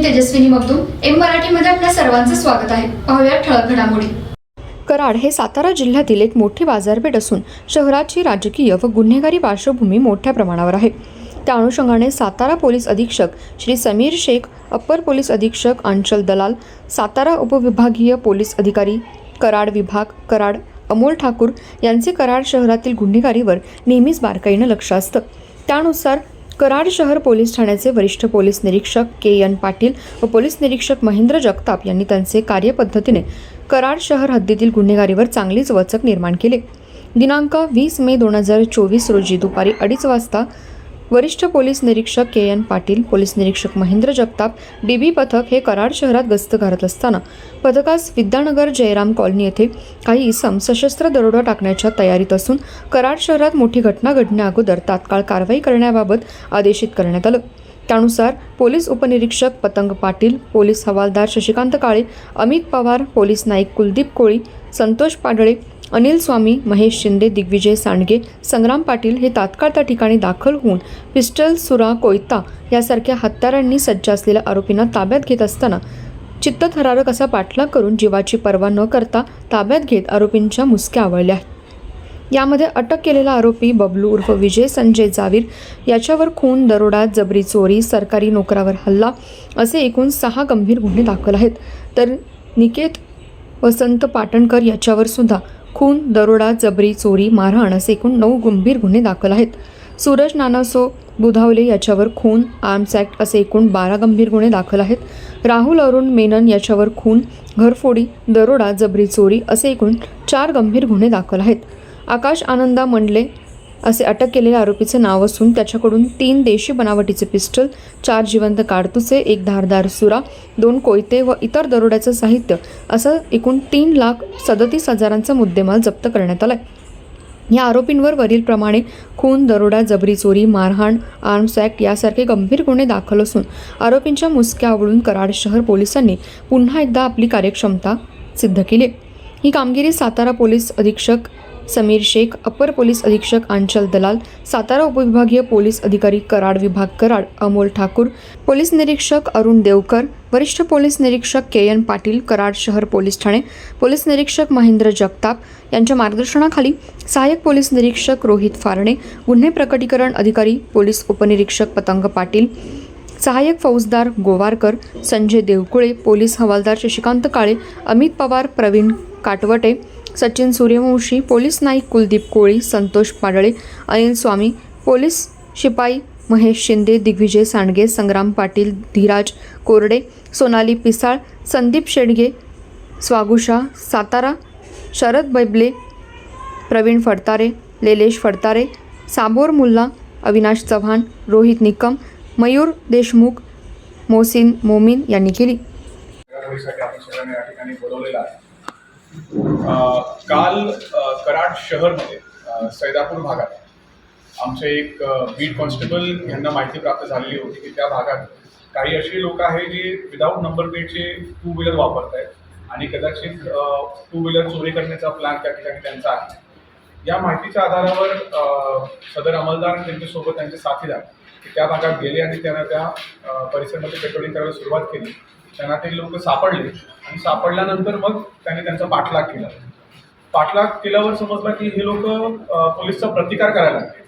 मी Tejaswini Magdum. M मराठीमध्ये आपल्या सर्वांचं स्वागत आहे. पाहूया ठळक घडामोडी. कराड हे सातारा जिल्ह्यातील एक मोठी बाजारपेठ असून शहराची राजकीय व गुन्हेगारी पार्श्वभूमी मोठ्या प्रमाणावर आहे. त्या अनुषंगाने सातारा पोलीस अधीक्षक श्री समीर शेख अप्पर पोलीस अधीक्षक अंचल दलाल सातारा उपविभागीय पोलीस अधिकारी कराड विभाग कराड अमोल ठाकूर यांचे कराड शहरातील गुन्हेगारीवर नेहमीच बारकाईनं लक्ष असतं. त्यानुसार कराड शहर पोलीस ठाण्याचे वरिष्ठ पोलीस निरीक्षक के एन पाटील व पोलीस निरीक्षक महेंद्र जगताप यांनी त्यांचे कार्यपद्धतीने कराड शहर हद्दीतील गुन्हेगारीवर चांगलीच वचक निर्माण केली. दिनांक वीस मे दोन हजार चोवीस रोजी दुपारी अडीच वाजता वरिष्ठ पोलीस निरीक्षक के एन पाटील पोलीस निरीक्षक महेंद्र जगताप डीबी पथक हे कराड शहरात गस्त घालत असताना पथकास विद्यानगर जयराम कॉलनी येथे काही इसम सशस्त्र दरोडा टाकण्याच्या तयारीत असून कराड शहरात मोठी घटना घडण्या अगोदर तात्काळ कारवाई करण्याबाबत आदेशित करण्यात आलं. त्यानुसार पोलीस उपनिरीक्षक पतंग पाटील पोलीस हवालदार शशिकांत काळे अमित पवार पोलीस नाईक कुलदीप कोळी संतोष पाडळे अनिल स्वामी महेश शिंदे दिग्विजय सांडगे संग्राम पाटील हे तात्काळ त्या ठिकाणी दाखल होऊन पिस्टल सुरा कोयता यासारख्या हत्यारांनी सज्ज असलेल्या आरोपींना ताब्यात घेत असताना चित्तथरारक असा पाठलाग करून जीवाची पर्वा न करता ताब्यात घेत आरोपींच्या मुसक्या आवळल्या. यामध्ये अटक केलेला आरोपी बबलू उर्फ विजय संजय जावीर याच्यावर खून दरोडा जबरी चोरी सरकारी नोकरावर हल्ला असे एकूण सहा गंभीर गुन्हे दाखल आहेत. तर निकेत वसंत पाटणकर याच्यावर सुद्धा खून दरोडा जबरी चोरी मारहाण असे एकूण नऊ गंभीर गुन्हे दाखल आहेत. सूरज नानासो बुधावले याच्यावर खून आर्म्स ॲक्ट असे एकूण बारा गंभीर गुन्हे दाखल आहेत. राहुल अरुण मेनन याच्यावर खून घरफोडी दरोडा जबरी चोरी असे एकूण चार गंभीर गुन्हे दाखल आहेत. आकाश आनंदा मंडले असे अटक केलेल्या आरोपीचे नाव असून त्याच्याकडून तीन देशी बनावटीचे पिस्टल चार जिवंत काडतुसे एक धारदार सुरा दोन कोयते व इतर दरोड्याचं साहित्य असं एकूण तीन लाख सदतीस हजारांचा मुद्देमाल जप्त करण्यात आलाय. या आरोपींवर वरीलप्रमाणे खून दरोडा जबरी चोरी मारहाण आर्म्स ॲक्ट यासारखे गंभीर गुन्हे दाखल असून आरोपींच्या मुसक्या आवळून कराड शहर पोलिसांनी पुन्हा एकदा आपली कार्यक्षमता सिद्ध केली ही कामगिरी सातारा पोलीस अधीक्षक समीर शेख अपर पोलीस अधीक्षक आंचल दलाल सातारा उपविभागीय पोलीस अधिकारी कराड विभाग कराड अमोल ठाकूर पोलीस निरीक्षक अरुण देवकर वरिष्ठ पोलीस निरीक्षक के एन पाटील कराड शहर पोलीस ठाणे पोलीस निरीक्षक महेंद्र जगताप यांच्या मार्गदर्शनाखाली सहाय्यक पोलीस निरीक्षक रोहित फारणे गुन्हे प्रकटीकरण अधिकारी पोलीस उपनिरीक्षक पतंग पाटील सहाय्यक फौजदार गोवारकर संजय देवकुळे पोलीस हवालदार शशिकांत काळे अमित पवार प्रवीण काटवटे सचिन सूर्यवंशी पोलीस नाईक कुलदीप कोळी संतोष पाडळे अनिल स्वामी पोलीस शिपाई महेश शिंदे दिग्विजय सांडगे संग्राम पाटील धीराज कोरडे सोनाली पिसाळ संदीप शेडगे स्वागुषा सातारा शरद बैबले प्रवीण फडतारे लेलेश फडतारे साबोर मुल्ला अविनाश चव्हाण रोहित निकम मयूर देशमुख मोसिन मोमीन यांनी केली. काल कराड शहरमध्ये सैदापूर भागात आमचे एक बीट कॉन्स्टेबल यांना माहिती प्राप्त झालेली होती की त्या भागात काही अशी लोक आहेत जे विदाऊट नंबर प्लेटचे टू व्हीलर वापरत आहेत आणि कदाचित टू व्हीलर चोरी करण्याचा प्लॅन त्या ठिकाणी त्यांचा आहे. या माहितीच्या आधारावर सदर अंमलदार त्यांच्यासोबत त्यांचे साथीदार त्या भागात गेले आणि त्यांना त्या परिसरामध्ये पेट्रोलिंग करायला सुरुवात केली. त्यांना ते लोक सापडले आणि सापडल्यानंतर मग त्यांनी त्यांचा पाठलाग केला. पाठलाग केल्यावर समजलं की हे लोक पोलिसचा प्रतिकार करायला लागले.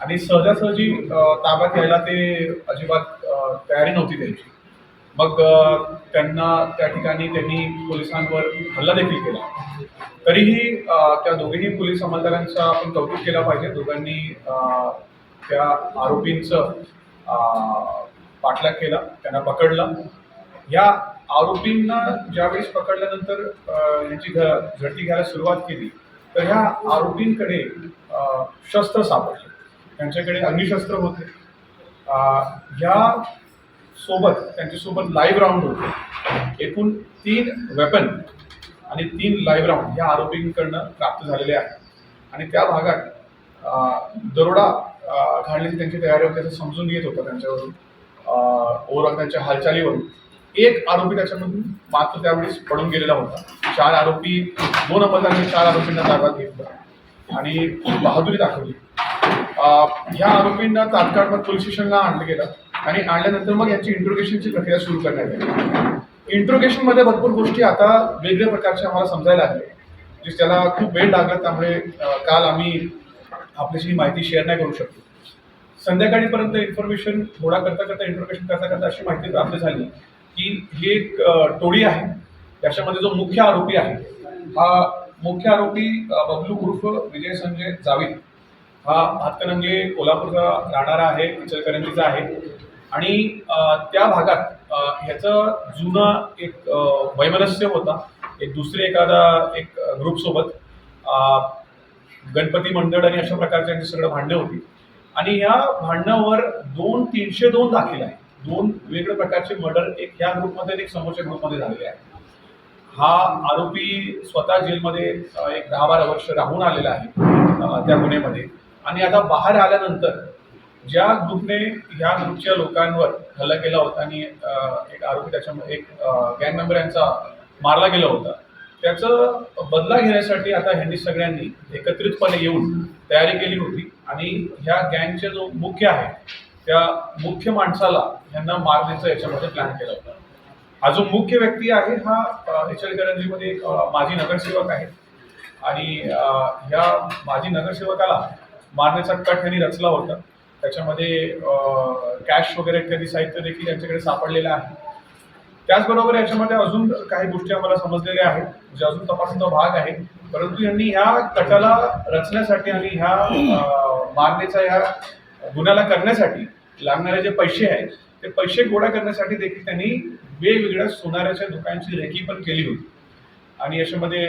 आणि सहजासहजी ताब्यात यायला ते अजिबात तयारी नव्हती त्यांची. मग त्यांना त्या ठिकाणी त्यांनी पोलिसांवर हल्ला देखील केला. तरीही त्या दोघेही पोलीस अंमलदारांचं आपण कौतुक केलं पाहिजे. दोघांनी त्या आरोपींचं पाठलाग केला त्यांना पकडलं. या आरोपींना ज्यावेळेस पकडल्यानंतर यांची घ झडती घ्यायला सुरुवात केली तर ह्या आरोपींकडे शस्त्र सापडले. त्यांच्याकडे अग्निशस्त्र होते. ह्या सोबत त्यांच्यासोबत लाईव्ह राऊंड होते. एकूण तीन वेपन आणि तीन लाईव्ह राऊंड या आरोपींकडनं प्राप्त झालेले आहे आणि त्या भागात दरोडा घालण्याची त्यांची तयारी होती असं समजून येत होतं त्यांच्यावरून. ओव्हरऑल त्यांच्या हालचालीवरून. एक आरोपी त्याच्यामधून मात्र त्यावेळेस पडून गेलेला होता. चार आरोपी दोन अपघातांनी चार आरोपींना ताब्यात घेतलं. आणि खूप बहादुरी दाखवली. ह्या आरोपींना तात्काळ मग पोलीस स्टेशनला आणलं गेलं आणि आणल्यानंतर मग याची इंट्रोगेशनची प्रक्रिया सुरू करण्यात आली. इंट्रोगेशनमध्ये भरपूर गोष्टी आता वेगळ्या प्रकारच्या आम्हाला समजायला लागल्या. जे त्याला खूप वेळ लागला त्यामुळे काल आम्ही आपल्याशी ही माहिती शेअर नाही करू शकतो संध्याकाळीपर्यंत इन्फॉर्मेशन थोडा करता करता इंट्रोगेशन करता करता अशी माहिती प्राप्त झाली. की ही एक टोळी आहे. त्याच्यामध्ये जो मुख्य आरोपी आहे हा मुख्य आरोपी बबलू उर्फ विजय संजय जावीद. हा हातकणंगले कोल्हापूरचा राहणारा आहे इचलकरंजीचा आहे. आणि त्या भागात ह्याचं जुनं एक वैमनस्य होता. एक दुसरे एखादा एक ग्रुपसोबत गणपती मंडळ आणि अशा प्रकारच्या सगळं भांडणं होती. आणि या भांडणावर दोन तीनशे दोन दाखल आहे दोन वेगवेगळ्या प्रकारचे मर्डर एक ह्या ग्रुपमध्ये आणि एक समोरच्या ग्रुपमध्ये झालेले आहे. हा आरोपी स्वतः जेलमध्ये एक दहा बारा वर्ष राहून आलेला आहे त्या गुन्ह्यामध्ये. आणि आता बाहेर आल्यानंतर ज्या ग्रुपने ह्या ग्रुपच्या लोकांवर हल्ला केला होता आणि एक आरोपी त्याच्यामध्ये एक गँग मेंबर यांचा मारला गेला होता त्याचं बदला घेण्यासाठी आता ह्यांनी सगळ्यांनी एकत्रितपणे येऊन तयारी केली होती. आणि ह्या गँगचे जो मुख्य आहे त्या मुख्य माणसाला ह्यांना मारण्याचा याच्यामध्ये प्लॅन केला होता. हा जो मुख्य व्यक्ती आहे हा एच इचलकरंजीमध्ये एक, माजी नगरसेवक आहे. आणि ह्या माजी नगरसेवकाला मारण्याचा कट यांनी रचला होता. त्याच्यामध्ये कॅश वगैरे इत्यादी साहित्य देखील यांच्याकडे सापडलेलं आहे. त्याचबरोबर याच्यामध्ये अजून काही गोष्टी आम्हाला समजलेल्या आहेत जे अजून तपासाचा भाग आहे. परंतु यांनी ह्या कटाला रचण्यासाठी आणि ह्या मारण्याचा ह्या गुन्ह्याला करण्यासाठी लागणारे जे पैसे आहेत ते पैसे गोळा करण्यासाठी देखील त्यांनी वेगवेगळ्या सोनाऱ्याच्या दुकानांची रेकी पण केली होती. आणि याच्यामध्ये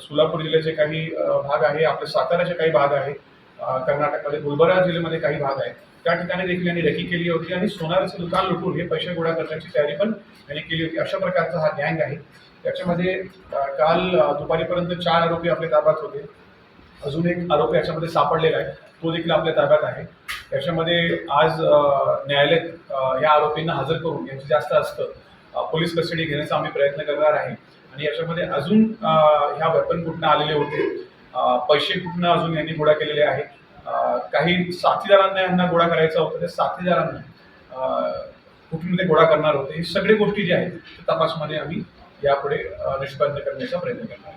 सोलापूर जिल्ह्याचे काही भाग आहे आपले साताऱ्याचे काही भाग आहे कर्नाटकमध्ये गुलबर्गा जिल्ह्यामध्ये काही भाग आहे त्या ठिकाणी देखील यांनी रेकी केली होती आणि सोनाराचे दुकान लुटून हे पैसे गोळा करण्याची तयारी पण यांनी केली होती. अशा प्रकारचा हा गँग आहे. त्याच्यामध्ये काल दुपारीपर्यंत चार आरोपी आपल्या ताब्यात होते. अजून एक आरोपी याच्यामध्ये सापडलेला आहे. तो देखील आपल्या ताब्यात आहे. त्याच्यामध्ये आज न्यायालयात या आरोपींना हजर करून यांचं जास्त असतं. पोलीस कस्टडी घेण्याचा आम्ही प्रयत्न करणार आहे. आणि याच्यामध्ये अजून ह्या वेपन कुठनं आलेले होते? पैसे कुठनं अजून यांनी गोळा केलेले आहेत? काही साथीदारांना यांना गोळा करायचा होता. त्या साथीदारांना कुठून ते गोळा करणार होते? ही सगळे गोष्टी ज्या आहेत तपासमध्ये आम्ही यापुढे निष्पन्न करण्याचा प्रयत्न करणार आहे